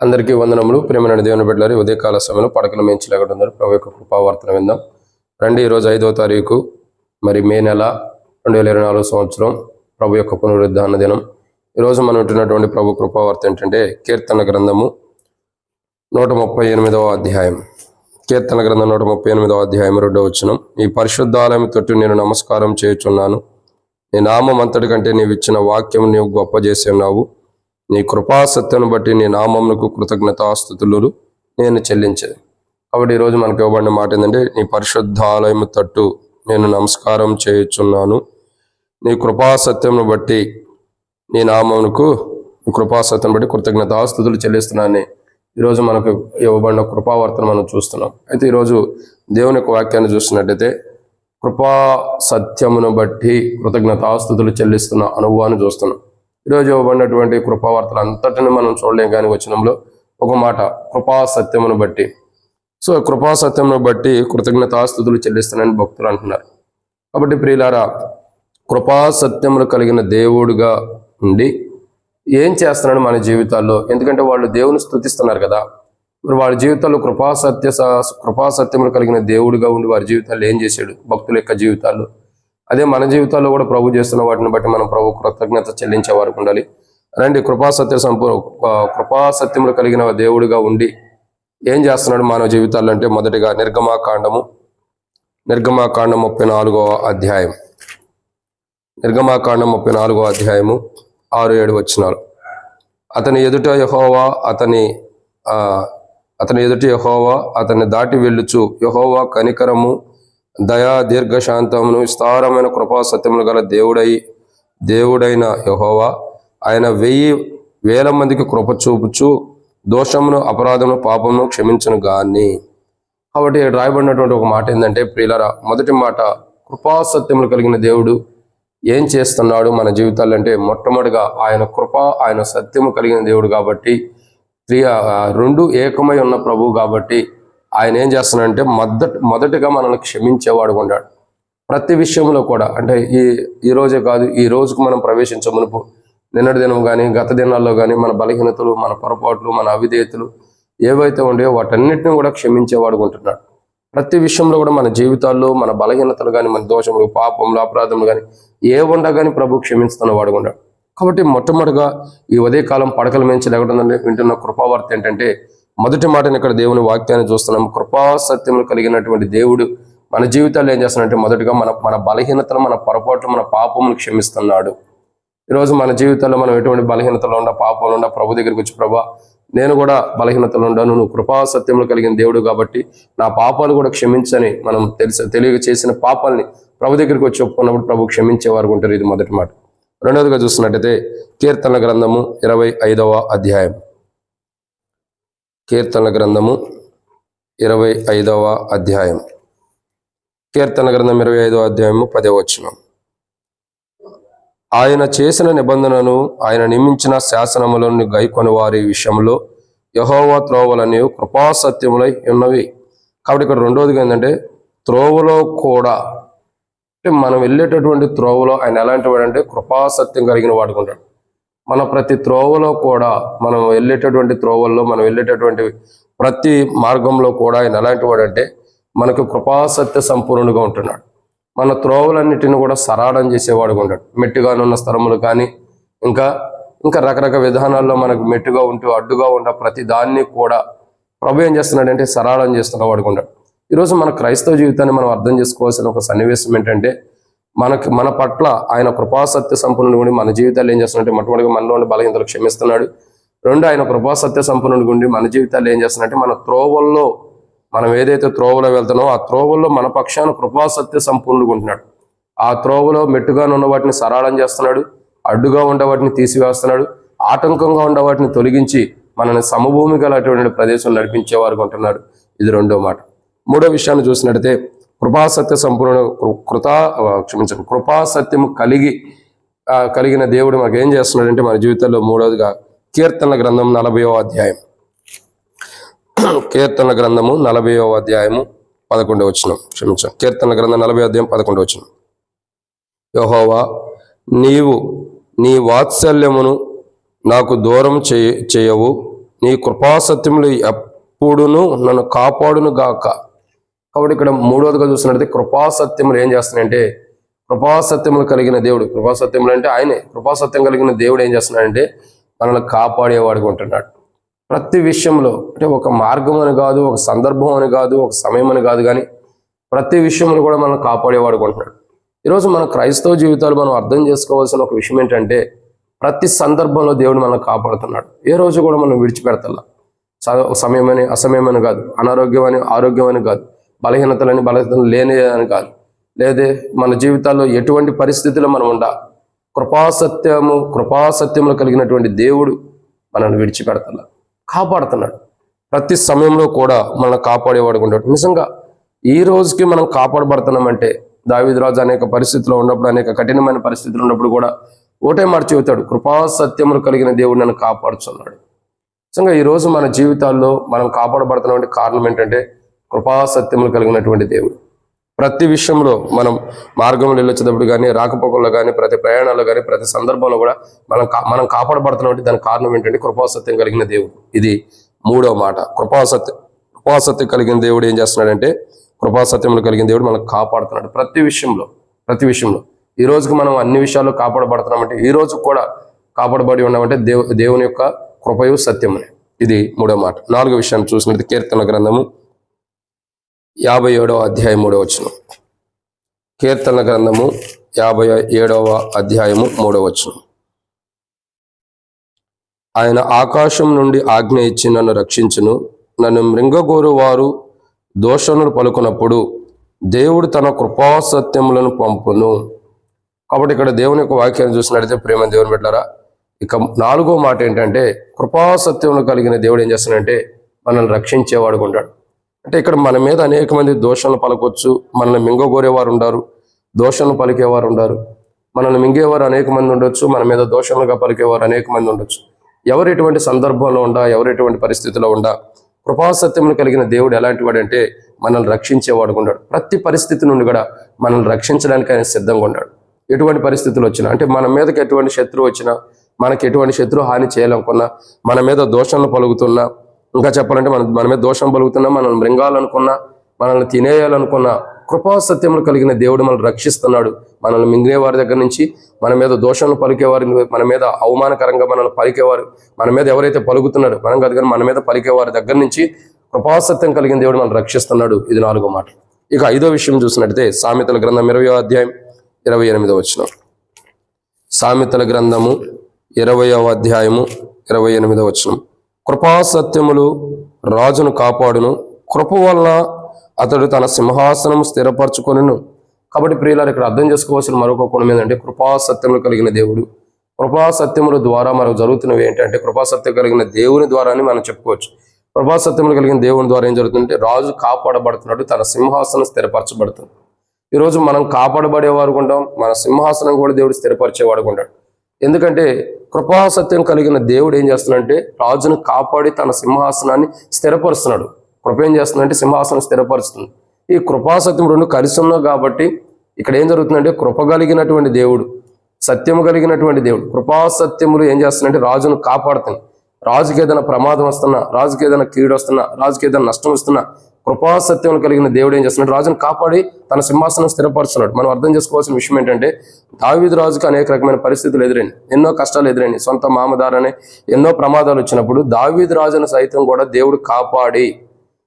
అందరికీ వందనములు. ప్రేమైన దేవుని బిడ్డలారి ఉదయకాల సమయంలో పడకలు మెంచలేకుంటున్నారు ప్రభు యొక్క కృపావర్తన విందాం. రండి ఈరోజు ఐదో తారీఖు మరి మే నెల రెండు వేల ఇరవై నాలుగు సంవత్సరం ప్రభు యొక్క పునరుద్ధాన దినం. ఈరోజు మనం ఉంటున్నటువంటి ప్రభు కృపావార్త ఏంటంటే కీర్తన గ్రంథము నూట ముప్పై ఎనిమిదవ అధ్యాయం. కీర్తన గ్రంథం నూట ముప్పై ఎనిమిదవ అధ్యాయం రెండవ వచనం. ఈ పరిశుద్ధాలయం తొట్టు నేను నమస్కారం చేయుచున్నాను. నీ నామం అంతటి కంటే నీవు ఇచ్చిన వాక్యం నీవు గొప్ప చేసి ఉన్నావు నీ కృపాసత్యను బట్టి నీ నామమునకు కృతజ్ఞతాస్థుతులు నేను చెల్లించేది. కాబట్టి ఈరోజు మనకు ఇవ్వబడిన మాట ఏంటంటే నీ పరిశుద్ధాలయము తట్టు నేను నమస్కారం చేయుచున్నాను. నీ కృపాసత్యమును బట్టి నీ నామమునకు కృపాసత్యం బట్టి కృతజ్ఞతాస్థుతులు చెల్లిస్తున్నానని ఈరోజు మనకు ఇవ్వబడిన కృపావర్తన మనం చూస్తున్నాం. అయితే ఈరోజు దేవుని యొక్క వాక్యాన్ని చూసినట్టయితే కృపా సత్యమును బట్టి కృతజ్ఞతాస్థుతులు చెల్లిస్తున్న అనుభవాన్ని చూస్తున్నాం. ఈరోజు ఇవ్వబడినటువంటి కృపావార్తలు అంతటిని మనం చూడలేం కానీ వచనంలో ఒక మాట కృపా సత్యమును బట్టి. సో కృపా సత్యమును బట్టి కృతజ్ఞతాస్థుతులు చెల్లిస్తానని భక్తులు అంటున్నారు. కాబట్టి ప్రియులారా కృపా సత్యములు కలిగిన దేవుడుగా ఉండి ఏం చేస్తున్నాడు మన జీవితాల్లో? ఎందుకంటే వాళ్ళు దేవుని స్తుతిస్తున్నారు కదా. మరి వారి జీవితాల్లో కృపా సత్య కృపా సత్యములు కలిగిన దేవుడిగా ఉండి వారి జీవితాల్లో ఏం చేశాడు? భక్తుల యొక్క జీవితాల్లో అదే మన జీవితాల్లో కూడా ప్రభు చేస్తున్న వాటిని బట్టి మనం ప్రభు కృతజ్ఞత చెల్లించే వారికి ఉండాలి. రండి కృపాసత్య సంపూర్ కృపాసత్యములు కలిగిన దేవుడిగా ఉండి ఏం చేస్తున్నాడు మానవ జీవితాలు అంటే మొదటిగా నిర్గమాకాండము. నిర్గమాకాండం ముప్పై నాలుగవ అధ్యాయం. నిర్గమాకాండం ముప్పై నాలుగవ అధ్యాయము ఆరు ఏడు వచ్చినారు అతని ఎదుట యహోవా అతని అతని ఎదుట యహోవా అతన్ని దాటి వెళ్ళుచు యహోవా కనికరము దయా దీర్ఘశాంతమును విస్తారమైన కృపా సత్యములు గల దేవుడై దేవుడైన యహోవా. ఆయన వెయ్యి వేల మందికి కృప చూపుచు దోషమును అపరాధమును పాపమును క్షమించను గాని. కాబట్టి రాయబడినటువంటి ఒక మాట ఏంటంటే ప్రియులరా మొదటి మాట కృపాసత్యములు కలిగిన దేవుడు ఏం చేస్తున్నాడు మన జీవితాల్లో అంటే మొట్టమొదటిగా ఆయన కృప ఆయన సత్యము కలిగిన దేవుడు కాబట్టి ప్రియ రెండు ఏకమై ఉన్న ప్రభువు కాబట్టి ఆయన ఏం చేస్తున్నాడంటే మొదట మొదటగా మనల్ని క్షమించేవాడు ఉన్నాడు ప్రతి విషయంలో కూడా అంటే ఈ ఈ రోజే కాదు ఈ రోజుకు మనం ప్రవేశించే మునుపు నిన్నటి దినం కానీ గత దినాల్లో కానీ మన బలహీనతలు మన పొరపాట్లు మన అవిధేయతలు ఏవైతే ఉండేవో వాటన్నిటిని కూడా క్షమించేవాడు ఉంటున్నాడు. ప్రతి విషయంలో కూడా మన జీవితాల్లో మన బలహీనతలు కానీ మన దోషములు పాపములు అపరాధములు కానీ ఏ ఉండగాని ప్రభు క్షమిస్తున్న వాడు ఉన్నాడు కాబట్టి మొట్టమొదటిగా ఈ ఉదయకాలం పడకల మించి లేకుండా వింటున్న కృపావార్త ఏంటంటే మొదటి మాటని ఇక్కడ దేవుని వాక్యాన్ని చూస్తున్నాం. కృపా సత్యములు కలిగినటువంటి దేవుడు మన జీవితాల్లో ఏం చేస్తున్నాడంటే మొదటిగా మన మన బలహీనతలు మన పొరపాట్లు మన పాపములు క్షమిస్తున్నాడు. ఈరోజు మన జీవితాల్లో మనం ఎటువంటి బలహీనతలు ఉండ పాపంలో ఉండ ప్రభు దగ్గరికి వచ్చి ప్రభా నేను కూడా బలహీనతలు ఉండను నువ్వు కృపా సత్యములు కలిగిన దేవుడు కాబట్టి నా పాపాలు కూడా క్షమించని మనం తెలిసి తెలియ చేసిన పాపాలని ప్రభు దగ్గరికి వచ్చి ఒప్పుకున్నప్పుడు ప్రభు క్షమించేవారు ఉంటారు. ఇది మొదటి మాట. రెండవదిగా చూస్తున్నట్టయితే కీర్తన గ్రంథము ఇరవై ఐదవ అధ్యాయం. కీర్తన గ్రంథము ఇరవై ఐదవ అధ్యాయం. కీర్తన గ్రంథం ఇరవై ఐదవ అధ్యాయము పదవచనం ఆయన చేసిన నిబంధనను ఆయన నియమించిన శాసనములను గైకొని వారి విషయంలో యహోవా త్రోవలని కృపాసత్యములై ఉన్నవి. కాబట్టి ఇక్కడ రెండవదిగా ఏంటంటే త్రోవలో కూడా అంటే మనం వెళ్ళేటటువంటి త్రోవలో ఆయన ఎలాంటి వాడంటే కృపాసత్యం కలిగిన వాడుకుంటాడు. మన ప్రతి త్రోవలో కూడా మనం వెళ్ళేటటువంటి త్రోవల్లో మనం వెళ్ళేటటువంటి ప్రతి మార్గంలో కూడా ఆయన ఎలాంటి వాడు అంటే మనకు కృపాసత్య సంపూర్ణుడుగా ఉంటున్నాడు. మన త్రోవలన్నిటిని కూడా సరాడం చేసేవాడు ఉంటాడు మెట్టుగానున్న స్థలములు కానీ ఇంకా ఇంకా రకరకాల విధానాల్లో మనకు మెట్టుగా ఉంటూ అడ్డుగా ఉన్న ప్రతి దాన్ని కూడా ప్రభు ఏం చేస్తున్నాడంటే సరాళం చేస్తున్న వాడుకుంటాడు ఈరోజు మన క్రైస్తవ జీవితాన్ని మనం అర్థం చేసుకోవాల్సిన ఒక సన్నివేశం ఏంటంటే మనకి మన పట్ల ఆయన కృపాసత్య సంపన్నుడు ఉండి మన జీవితాలు ఏం చేస్తున్నాడంటే మొట్టమొదటిగా మనలోని బలహీనతలు క్షమిస్తున్నాడు. రెండు ఆయన కృపాసత్య సంపన్నుడు ఉండి మన జీవితాలు ఏం చేస్తున్నాడంటే మన త్రోవల్లో మనం ఏదైతే త్రోవలో వెళ్తున్నామో ఆ త్రోవల్లో మన పక్షాన కృపాసత్య సంపూర్ణుడు ఉంటున్నాడు ఆ త్రోవలో మెట్టుగాను ఉన్న వాటిని సరళం చేస్తున్నాడు అడ్డుగా ఉండే వాటిని తీసివేస్తున్నాడు ఆటంకంగా ఉండే వాటిని తొలగించి మనని సమభూమి గలటువంటి ప్రదేశం నడిపించేవారు ఉంటున్నాడు. ఇది రెండో మాట. మూడో విషయాన్ని చూసినట్టయితే కృపాసత్య సంపూర్ణ కృ- కృతా క్షమించండి కృపాసత్యము కలిగి కలిగిన దేవుడు మనకు ఏం చేస్తున్నాడంటే మన జీవితంలో మూడవదిగా కీర్తన గ్రంథం నలభైవ అధ్యాయం. కీర్తన గ్రంథము నలభైవ అధ్యాయము పదకొండవ వచ్చిన క్షమించాం కీర్తన గ్రంథం నలభై అధ్యాయం పదకొండవ వచ్చిన యహోవా నీవు నీ వాత్సల్యమును నాకు దూరం చేయ చేయవు. నీ కృపాసత్యములు ఎప్పుడును నన్ను కాపాడును గాక కాబట్టి ఇక్కడ మూడవదిగా చూసినట్లయితే కృపాసత్యములు ఏం చేస్తున్నాయంటే కృపాసత్యములు కలిగిన దేవుడు కృపాసత్యములు అంటే ఆయనే కృపాసత్యం కలిగిన దేవుడు ఏం చేస్తున్నాడంటే మనల్ని కాపాడేవాడుగా ఉంటున్నాడు. ప్రతి విషయంలో అంటే ఒక మార్గం అని కాదు ఒక సందర్భం అని కాదు ఒక సమయం అని కాదు కానీ ప్రతి విషయంలో కూడా మనం కాపాడేవాడు ఉంటున్నాడు. ఈరోజు మన క్రైస్తవ జీవితాలు మనం అర్థం చేసుకోవాల్సిన ఒక విషయం ఏంటంటే ప్రతి సందర్భంలో దేవుడు మనల్ని కాపాడుతున్నాడు. ఏ రోజు కూడా మనం విడిచిపెడతల్లా స- సమయమని అసమయమని కాదు అనారోగ్యం అని ఆరోగ్యం అని కాదు. బలహీనతలని బలహీనతలు లేని అని కాదు. లేదే మన జీవితాల్లో ఎటువంటి పరిస్థితుల్లో మనం ఉండా కృపాసత్యము కృపాసత్యములు కలిగినటువంటి దేవుడు మనల్ని విడిచిపెడతల్లా కాపాడుతున్నాడు. ప్రతి సమయంలో కూడా మనల్ని కాపాడేవాడు ఉంటాడు నిజంగా ఈ రోజుకి మనం కాపాడబడుతున్నామంటే దావిదరాజు అనేక పరిస్థితుల్లో ఉన్నప్పుడు అనేక కఠినమైన పరిస్థితులు ఉన్నప్పుడు కూడా ఒకటే మాట చెబుతాడు కృపాసత్యములు కలిగిన దేవుడు నన్ను కాపాడుచున్నాడు. నిజంగా ఈ రోజు మన జీవితాల్లో మనం కాపాడబడుతున్నటువంటి కారణం ఏంటంటే కృపాసత్యములు కలిగినటువంటి దేవుడు. ప్రతి విషయంలో మనం మార్గంలో వెళ్ళొచ్చేటప్పుడు కానీ రాకపోకల్లో కానీ ప్రతి ప్రయాణాల్లో కానీ ప్రతి సందర్భంలో కూడా మనం మనం కాపాడబడుతున్నటువంటి దానికి కారణం ఏంటంటే కృపాసత్యం కలిగిన దేవుడు. ఇది మూడవ మాట. కృపాసత్యం కృపాసత్యం కలిగిన దేవుడు ఏం చేస్తున్నాడంటే కృపాసత్యములు కలిగిన దేవుడు మనం కాపాడుతున్నాడు. ప్రతి విషయంలో ప్రతి విషయంలో. ఈ రోజుకి మనం అన్ని విషయాల్లో కాపాడబడుతున్నామంటే ఈ రోజు కూడా కాపాడబడి ఉన్నామంటే దేవు దేవుని యొక్క కృపయు సత్యమని. ఇది మూడో మాట. నాలుగో విషయాన్ని చూసినట్టు కీర్తన గ్రంథము యాభై ఏడవ అధ్యాయం మూడవ వచనం. కీర్తన గ్రంథము యాభై ఏడవ అధ్యాయము మూడవ వచనం. ఆయన ఆకాశం నుండి ఆజ్ఞ ఇచ్చి నన్ను రక్షించును. నన్ను మృంగగోరు వారు దోషణులు పలుకున్నప్పుడు దేవుడు తన కృపాసత్యములను పంపును. కాబట్టి ఇక్కడ దేవుని యొక్క వాక్యాన్ని చూసినట్లయితే ప్రేమ దేవుని పెట్టారా ఇక నాలుగో మాట ఏంటంటే కృపాసత్యములు కలిగిన దేవుడు ఏం చేస్తాడంటే మనల్ని రక్షించేవాడుకుంటాడు అంటే ఇక్కడ మన మీద అనేక మంది దోషాలను పలకొచ్చు. మనల్ని మింగగోరేవారు ఉండారు దోషాలను పలికేవారు ఉండారు మనల్ని మింగేవారు అనేక మంది ఉండొచ్చు. మన మీద దోషాలుగా పలికేవారు అనేక మంది ఉండొచ్చు. ఎవరు ఎటువంటి సందర్భంలో ఉండా ఎవరు ఎటువంటి పరిస్థితిలో ఉండా కృపాసత్యములు కలిగిన దేవుడు ఎలాంటి వాడంటే మనల్ని రక్షించేవాడు ఉన్నాడు ప్రతి పరిస్థితి నుండి కూడా మనల్ని రక్షించడానికి ఆయన సిద్ధంగా ఉన్నాడు. ఎటువంటి పరిస్థితులు వచ్చినా అంటే మన మీదకి ఎటువంటి శత్రువు వచ్చినా మనకి ఎటువంటి శత్రు హాని చేయాలనుకున్నా మన మీద దోషాలను పలుకుతున్నా ఇంకా చెప్పాలంటే మన మన మీద దోషం పలుకుతున్నా మనల్ని మృంగాలనుకున్నా మనల్ని తినేయాలనుకున్నా కృపాసత్యములు కలిగిన దేవుడు మనల్ని రక్షిస్తున్నాడు. మనల్ని మింగినే వారి దగ్గర నుంచి మన మీద దోషంలో పలికేవారు మన మీద అవమానకరంగా మనల్ని పలికేవారు మన మీద ఎవరైతే పలుకుతున్నారో మనం కాదు కానీ మన మీద పలికేవారి దగ్గర నుంచి కృపాసత్యం కలిగిన దేవుడు మనల్ని రక్షిస్తున్నాడు. ఇది నాలుగో మాట. ఇక ఐదో విషయం చూసినట్టయితే సామెతల గ్రంథం ఇరవయో అధ్యాయం ఇరవై ఎనిమిదో వచ్చిన సామెతల గ్రంథము ఇరవయవ అధ్యాయము ఇరవై ఎనిమిదో వచ్చినాం కృపాసత్యములు రాజును కాపాడును. కృప వలన అతడు తన సింహాసనం స్థిరపరచుకొనిను. కాబట్టి ప్రియులారు ఇక్కడ అర్థం చేసుకోవాల్సిన మరొక కోణం ఏంటంటే కృపాసత్యములు కలిగిన దేవుడు. కృపాసత్యముల ద్వారా మనకు జరుగుతున్నవి ఏంటంటే కృపాసత్యం కలిగిన దేవుని ద్వారానే మనం చెప్పుకోవచ్చు. కృపాసత్యములు కలిగిన దేవుని ద్వారా ఏం జరుగుతుందంటే రాజు కాపాడబడుతున్నాడు తన సింహాసనం స్థిరపరచబడుతుంది. ఈరోజు మనం కాపాడబడేవారు ఉంటాం మన సింహాసనం కూడా దేవుడు స్థిరపరిచేవాడు ఉంటాడు ఎందుకంటే కృపాసత్యం కలిగిన దేవుడు ఏం చేస్తున్నాడంటే రాజును కాపాడి తన సింహాసనాన్ని స్థిరపరుస్తున్నాడు. కృప ఏం చేస్తుందంటే సింహాసనం స్థిరపరుస్తుంది. ఈ కృపాసత్యం రెండు కలిసి ఉన్నాయి కాబట్టి ఇక్కడ ఏం జరుగుతుందంటే కృప కలిగినటువంటి దేవుడు సత్యము కలిగినటువంటి దేవుడు కృపాసత్యములు ఏం చేస్తున్నాయంటే రాజును కాపాడుతుంది రాజుకి ఏదైనా ప్రమాదం వస్తున్నా రాజుకి ఏదైనా కీడు వస్తున్నా రాజుకి ఏదైనా నష్టం వస్తున్నా కృపాసత్యం కలిగిన దేవుడు ఏం చేస్తున్నాడు? రాజును కాపాడి తన సింహాసనం స్థిరపరుస్తున్నాడు. మనం అర్థం చేసుకోవాల్సిన విషయం ఏంటంటే దావీదు రాజుకు అనేక రకమైన పరిస్థితులు ఎదురైంది ఎన్నో కష్టాలు ఎదురైనాయి. సొంత మామదారనే ఎన్నో ప్రమాదాలు వచ్చినప్పుడు దావీదు రాజును సైతం కూడా దేవుడు కాపాడి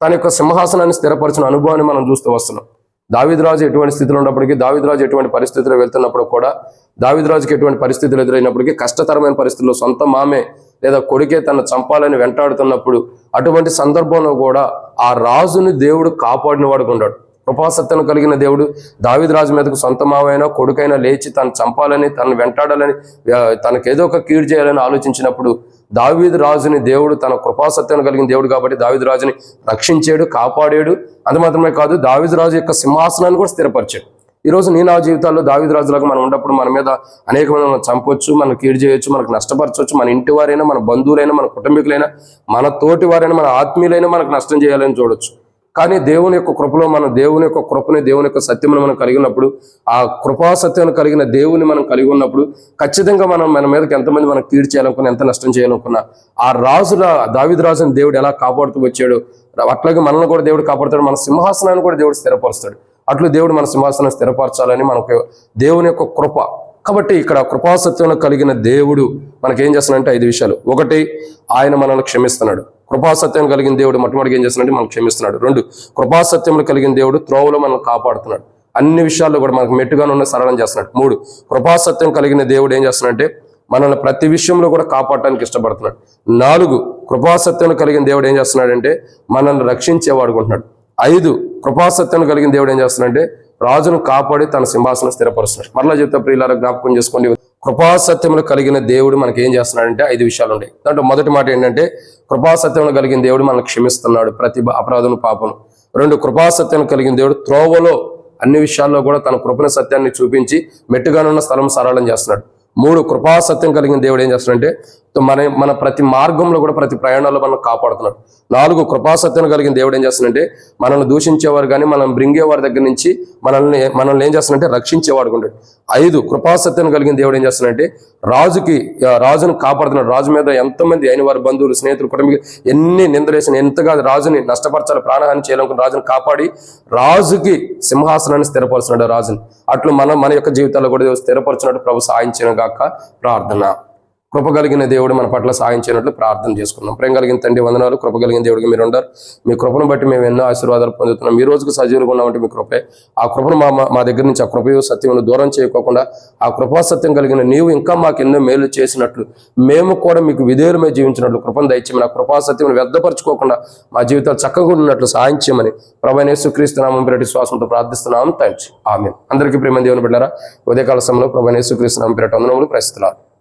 తన యొక్క సింహాసనాన్ని స్థిరపరిచిన అనుభవాన్ని మనం చూస్తూ వస్తున్నాం. దావిద్రాజు ఎటువంటి స్థితిలో ఉన్నప్పటికీ దావిద్రాజు ఎటువంటి పరిస్థితిలో వెళ్తున్నప్పుడు కూడా దావిద్రాజుకి ఎటువంటి పరిస్థితులు ఎదురైనప్పటికీ కష్టతరమైన పరిస్థితుల్లో సొంత మామే లేదా కొడుకే తన చంపాలని వెంటాడుతున్నప్పుడు అటువంటి సందర్భంలో కూడా ఆ రాజుని దేవుడు కాపాడిన వాడుగా ఉన్నాడు కలిగిన దేవుడు దావిద్ రాజు మీదకు సొంత మావైనా కొడుకైనా లేచి తను చంపాలని తను వెంటాడాలని ఆ, తనకు ఏదో ఒక కీడు చేయాలని ఆలోచించినప్పుడు దావీదు రాజుని దేవుడు తన కృపాసత్యం కలిగిన దేవుడు కాబట్టి దావీదు రాజుని రక్షించాడు కాపాడాడు. అది మాత్రమే కాదు దావీదు రాజు యొక్క సింహాసనాన్ని కూడా స్థిరపరిచాడు. ఈ రోజు నీ నా జీవితాల్లో దావిదరాజులకు మనం ఉన్నప్పుడు మన మీద అనేక మంది మనం చంపొచ్చు మనం కీడు చేయొచ్చు మనకు నష్టపరచవచ్చు మన ఇంటి వారైనా మన బంధువులైనా మన కుటుంబీకులైనా మన తోటి వారైనా మన ఆత్మీయులైనా మనకు నష్టం చేయాలని చూడొచ్చు. కానీ దేవుని యొక్క కృపలో మనం దేవుని యొక్క కృపని దేవుని యొక్క సత్యమును మనం కలిగి ఉన్నప్పుడు ఆ కృపా సత్యం కలిగిన దేవుని మనం కలిగి ఉన్నప్పుడు ఖచ్చితంగా మనం మన మీదకి ఎంతమంది మనం కీడు చేయాలనుకున్నా ఎంత నష్టం చేయాలనుకున్నా ఆ రాజుల దావిద్రాజుని దేవుడు ఎలా కాపాడుతూ వచ్చాడు అట్లాగే మనల్ని కూడా దేవుడు కాపాడుతాడు మన సింహాసనాన్ని కూడా దేవుడు స్థిరపరుస్తాడు. అట్లు దేవుడు మన సింహాసనం స్థిరపరచాలని మనకు దేవుని యొక్క కృప. కాబట్టి ఇక్కడ కృపాసత్యం కలిగిన దేవుడు మనకేం చేస్తున్నాడంటే ఐదు విషయాలు. ఒకటి ఆయన మనల్ని క్షమిస్తున్నాడు. కృపాసత్యం కలిగిన దేవుడు మొట్టమొదటిగా ఏం చేస్తున్నాడంటే మనకు క్షమిస్తున్నాడు. రెండు కృపాసత్యంలో కలిగిన దేవుడు త్రోవలో మనల్ని కాపాడుతున్నాడు. అన్ని విషయాల్లో కూడా మనకు మెట్టుగానే ఉన్న సరళం చేస్తున్నాడు. మూడు కృపాసత్యం కలిగిన దేవుడు ఏం చేస్తున్నాడంటే మనల్ని ప్రతి విషయంలో కూడా కాపాడటానికి ఇష్టపడుతున్నాడు. నాలుగు కృపాసత్యం కలిగిన దేవుడు ఏం చేస్తున్నాడంటే మనల్ని రక్షించేవాడుకుంటున్నాడు ఐదు కృపాసత్యం కలిగిన దేవుడు ఏం చేస్తున్నాడంటే రాజును కాపాడి తన సింహాసనం స్థిరపరుస్తున్నాడు. మరలా చెప్తే ప్రియులారా జ్ఞాపకం చేసుకోండి. కృపాసత్యములు కలిగిన దేవుడు మనకి ఏం చేస్తున్నాడంటే ఐదు విషయాలు ఉన్నాయి దాంట్లో మొదటి మాట ఏంటంటే కృపాసత్యములు కలిగిన దేవుడు మనకు క్షమిస్తున్నాడు ప్రతి అపరాధను పాపను రెండు కృపాసత్యం కలిగిన దేవుడు త్రోవలో అన్ని విషయాల్లో కూడా తన కృపణ సత్యాన్ని చూపించి మెట్టుగానున్న స్థలం సరళం చేస్తున్నాడు. మూడు కృపాసత్యం కలిగిన దేవుడు ఏం చేస్తున్నాడంటే మన మన ప్రతి మార్గంలో కూడా ప్రతి ప్రయాణంలో మనం కాపాడుతున్నాడు. నాలుగు కృపాసత్యం కలిగిన దేవుడు ఏం చేస్తున్నాడంటే మనల్ని దూషించేవారు కానీ మనం బ్రింగేవారి దగ్గర నుంచి మనల్ని మనల్ని ఏం చేస్తున్నాడంటే రక్షించేవాడు ఉంటాడు. ఐదు కృపాసత్యం కలిగిన దేవుడు ఏం చేస్తున్నాడంటే రాజుకి రాజును కాపాడుతున్నాడు. రాజు మీద ఎంతమంది అయిన వారి బంధువులు స్నేహితులు కుటుంబీకులు ఎన్ని నిందలేసిన ఎంతగా రాజుని నష్టపరచాలి ప్రాణహాని చేయాలనుకున్న రాజుని కాపాడి రాజుకి సింహాసనాన్ని స్థిరపరుచున్నాడు రాజుని. అట్లు మనం మన యొక్క జీవితాల్లో కూడా స్థిరపరచున్నట్టు స్థిరపరచినట్టు ప్రభు సాయించిన గాక. ప్రార్థన. కృప కలిగిన దేవుడు మన పట్ల సాయం ప్రార్థన చేసుకున్నాం. ప్రేమ కలిగిన తండ్రి వందనాలు. కృప కలిగిన దేవుడికి మీరు ఉండరు. మీ కృపను బట్టి మేము ఎన్నో ఆశీర్వాదాలు పొందుతున్నాం. ఈ రోజుకు సజీవులుగా ఉన్నామంటే మీ కృపే. ఆ కృపను మా మా- దగ్గర నుంచి ఆ కృపయు సత్యమును దూరం చేయకోకుండా ఆ కృపాసత్యం కలిగిన నీవు ఇంకా మాకు ఎన్నో మేలు చేసినట్లు మేము కూడా మీకు విధేయులమే జీవించినట్లు కృపను దయచేయమని ఆ కృపా వ్యర్థపరచుకోకుండా మా జీవితాలు చక్కగా ఉన్నట్లు సాయం చేయమని ప్రభు యేసుక్రీస్తు శ్వాసంతో ప్రార్థిస్తున్నాం. తండ్రి ఆమె అందరికీ ప్రేమ దేవుని బిడ్డారా ఉదయకాల సమయంలో ప్రభు యేసుక్రీస్తు నామం పేరటి వందనములు. ప్రస్తుతున్నారు